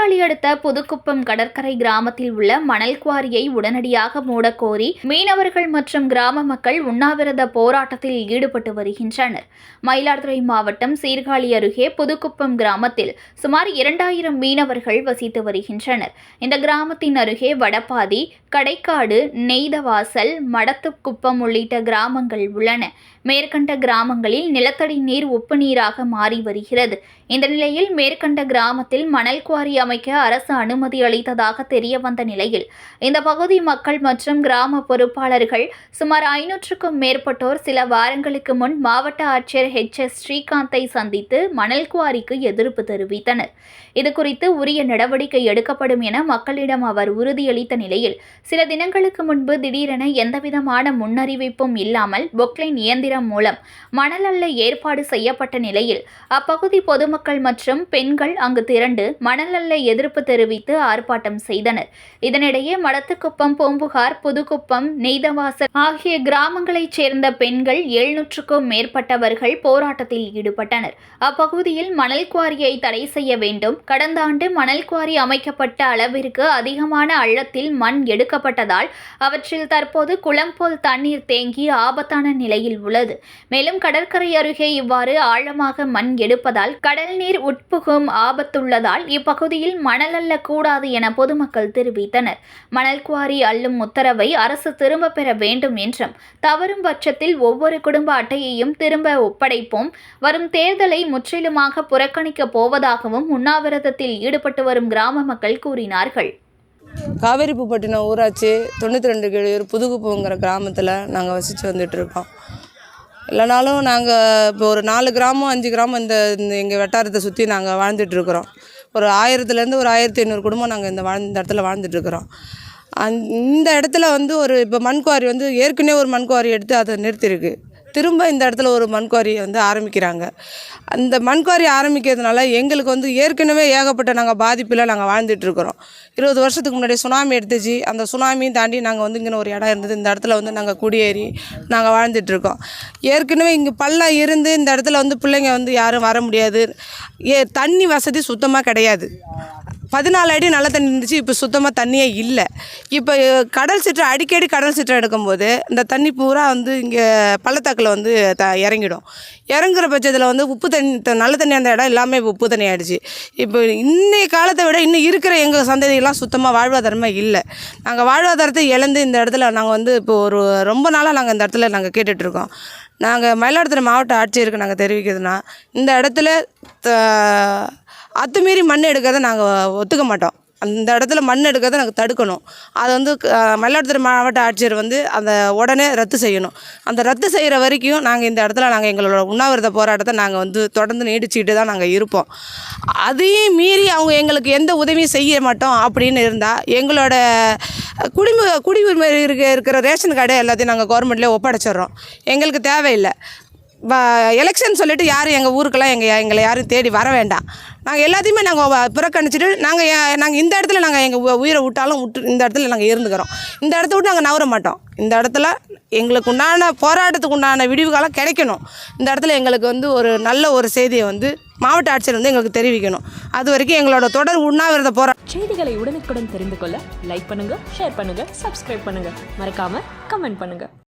அடுத்த புதுக்குப்பம் கடற்கரை கிராமத்தில் உள்ள மணல் குவாரியை உடனடியாக மூடக்கோரி மீனவர்கள் மற்றும் கிராம மக்கள் உண்ணாவிரத போராட்டத்தில் ஈடுபட்டு வருகின்றனர். மயிலாடுதுறை மாவட்டம் சீர்காழி அருகே புதுக்குப்பம் கிராமத்தில் சுமார் இரண்டாயிரம் மீனவர்கள் வசித்து வருகின்றனர். இந்த கிராமத்தின் அருகே வடபாதி கடைக்காடு நெய்தவாசல் மடத்துக்குப்பம் உள்ளிட்ட கிராமங்கள் உள்ளன. மேற்கண்ட கிராமங்களில் நிலத்தடி நீர் உப்பு நீராக மாறி வருகிறது. இந்த நிலையில் மேற்கண்ட கிராமத்தில் மணல் குவாரி அமைக்க அரசு அனுமதி அளித்ததாக தெரிய வந்த நிலையில் இந்த பகுதி மக்கள் மற்றும் கிராம பொறுப்பாளர்கள் சுமார் ஐநூற்றுக்கும் மேற்பட்டோர் சில வாரங்களுக்கு முன் மாவட்ட ஆட்சியர் ஹெச் எஸ். ஸ்ரீகாந்தை சந்தித்து மணல் குவாரிக்கு எதிர்ப்பு தெரிவித்தனர். இதுகுறித்து உரிய நடவடிக்கை எடுக்கப்படும் என மக்களிடம் அவர் உறுதியளித்த நிலையில் சில தினங்களுக்கு முன்பு திடீரென எந்தவிதமான முன்னறிவிப்பும் இல்லாமல் பொக்லைன் இயந்திரம் மூலம் மணல் அள்ள ஏற்பாடு செய்யப்பட்ட நிலையில் அப்பகுதி பொதுமக்கள் மற்றும் பெண்கள் அங்கு திரண்டு மணல் அள்ள எதிர்ப்பு தெரிவித்து ஆர்ப்பாட்டம் செய்தனர். இதனிடையே மடத்துக்குப்பம் பூம்புகார் புதுக்குப்பம் நெய்தவாசல் ஆகிய கிராமங்களைச் சேர்ந்த பெண்கள் எழுநூற்றுக்கும் மேற்பட்டவர்கள் போராட்டத்தில் ஈடுபட்டனர். அப்பகுதியில் மணல் குவாரியை தடை செய்ய வேண்டும். கடந்த ஆண்டு மணல் குவாரி அமைக்கப்பட்ட அளவிற்கு அதிகமான அள்ளத்தில் மண் எடுக்கப்பட்டதால் அவற்றில் தற்போது குளம் போல் தண்ணீர் தேங்கி ஆபத்தான நிலையில் உள்ளது. மேலும் கடற்கரை அருகே இவ்வாறு ஆழமாக மண் எடுப்பதால் கடல் நீர் உட்புகும் ஆபத்துள்ளதால் இப்பகுதியில் மணல் அள்ளக்கூடாது என பொதுமக்கள் தெரிவித்தனர். மணல் குவாரி அள்ளும் உத்தரவை அரசு திரும்ப பெற வேண்டும் என்றும் தவறும் பட்சத்தில் ஒவ்வொரு குடும்ப அட்டையையும் திரும்ப ஒப்படைப்போம். வரும் தேர்தலை முற்றிலுமாக புறக்கணிக்கப் போவதாகவும் உண்ணாவிரதத்தில் ஈடுபட்டு வரும் கிராம மக்கள் கூறினார்கள். காவேரிப்புப்பட்டினம் ஊராட்சி தொண்ணூற்றி ரெண்டு கிழூர் புதுகுப்பங்கிற கிராமத்தில் நாங்கள் வசித்து வந்துட்டுருக்கோம் இல்லைனாலும் நாங்கள் இப்போ ஒரு நாலு கிராமம் அஞ்சு கிராமம் இந்த இந்த எங்கள் வட்டாரத்தை சுற்றி நாங்கள் வாழ்ந்துட்டுருக்குறோம் ஒரு ஆயிரத்துலேருந்து ஒரு ஆயிரத்தி ஐநூறு குடும்பம் நாங்கள் இந்த வாழ் இந்த இடத்துல வாழ்ந்துட்டுருக்குறோம். அந் இந்த இடத்துல வந்து ஒரு இப்போ மண்குவாரி வந்து ஏற்கனவே ஒரு மண்குவாரி எடுத்து அதை நிறுத்தியிருக்கு திரும்ப இந்த இடத்துல ஒரு மண்குவாரியை வந்து ஆரம்பிக்கிறாங்க. அந்த மண்குவாரி ஆரம்பிக்கிறதுனால எங்களுக்கு வந்து ஏற்கனவே ஏகப்பட்ட நாங்கள் பாதிப்பில் நாங்கள் வாழ்ந்துட்டுருக்குறோம் இருபது வருஷத்துக்கு முன்னாடி சுனாமி எடுத்துச்சு. அந்த சுனாமியும் தாண்டி நாங்கள் வந்து இங்கே ஒரு இடம் இருந்தது. இந்த இடத்துல வந்து நாங்கள் குடியேறி நாங்கள் வாழ்ந்துட்டுருக்கோம் ஏற்கனவே இங்கே பள்ளம் இருந்து இந்த இடத்துல வந்து பிள்ளைங்க வந்து யாரும் வர முடியாது. ஏ தண்ணி வசதி சுத்தமாக கிடையாது. பதினாலு அடி நல்ல தண்ணி இருந்துச்சு இப்போ சுத்தமாக தண்ணியே இல்லை. இப்போ கடல் சீற்றம் அடிக்கடி கடல் சீற்றம் எடுக்கும்போது இந்த தண்ணி பூரா வந்து இங்கே பள்ளத்தாக்கில் வந்து த இறங்கிடும். இறங்குற பட்சத்தில் வந்து உப்பு தண்ணி நல்ல தண்ணி அந்த இடம் எல்லாமே இப்போ உப்பு தண்ணி ஆகிடுச்சு இப்போ இன்றைய காலத்தை விட இன்னும் இருக்கிற எங்கள் சந்ததியெல்லாம் சுத்தமாக வாழ்வாதாரமே இல்லை. நாங்கள் வாழ்வாதாரத்தை இழந்து இந்த இடத்துல நாங்கள் வந்து இப்போ ஒரு ரொம்ப நாளாக நாங்கள் இந்த இடத்துல நாங்கள் கேட்டுட்ருக்கோம் நாங்கள் மயிலாடுதுறை மாவட்ட ஆட்சியருக்கு நாங்கள் தெரிவிக்கிறதுனா இந்த இடத்துல த- அத்துமீறி மண் எடுக்கிறத நாங்கள் ஒத்துக்க மாட்டோம். அந்த இடத்துல மண் எடுக்கிறத நாங்கள் தடுக்கணும். அதை வந்து மயிலாடுதுறை மாவட்ட ஆட்சியர் வந்து அந்த உடனே ரத்து செய்யணும். அந்த ரத்து செய்கிற வரைக்கும் நாங்கள் இந்த இடத்துல நாங்கள் எங்களோட உண்ணாவிரத போராட்டத்தை நாங்கள் வந்து தொடர்ந்து நீடிச்சுக்கிட்டு தான் நாங்கள் இருப்போம். அதையும் மீறி அவங்க எங்களுக்கு எந்த உதவியும் செய்ய மாட்டோம் அப்படின்னு இருந்தால் எங்களோட குடிமு குடியுரிமை இருக்க இருக்கிற ரேஷன் கார்டு எல்லாத்தையும் நாங்கள் கவர்மெண்ட்லேயே ஒப்படைச்சிடுறோம். எங்களுக்கு தேவையில்லை. எலெக்ஷன் சொல்லிட்டு யாரும் எங்கள் ஊருக்கெல்லாம் எங்கள் எங்களை யாரும் தேடி வர வேண்டாம். நாங்கள் எல்லாத்தையுமே நாங்கள் புறக்கணிச்சிட்டு நாங்கள் நாங்கள் இந்த இடத்துல நாங்கள் எங்கள் உயிரை விட்டாலும் விட்டு இந்த இடத்துல நாங்கள் இருந்துக்கிறோம். இந்த இடத்த விட்டு நாங்கள் நவர மாட்டோம். இந்த இடத்துல எங்களுக்கு உண்டான போராட்டத்துக்கு உண்டான விடிவு காலம் கிடைக்கணும். இந்த இடத்துல எங்களுக்கு வந்து ஒரு நல்ல ஒரு செய்தியை வந்து மாவட்ட ஆட்சியர் வந்து எங்களுக்கு தெரிவிக்கணும். அது வரைக்கும் எங்களோட தொடர் உண்ணாவிரத போராட்டம் செய்திகளை உடனுக்குடன் தெரிந்து கொள்ள லைக் பண்ணுங்கள் ஷேர் பண்ணுங்கள் சப்ஸ்கிரைப் பண்ணுங்கள் மறக்காமல் கமெண்ட் பண்ணுங்கள்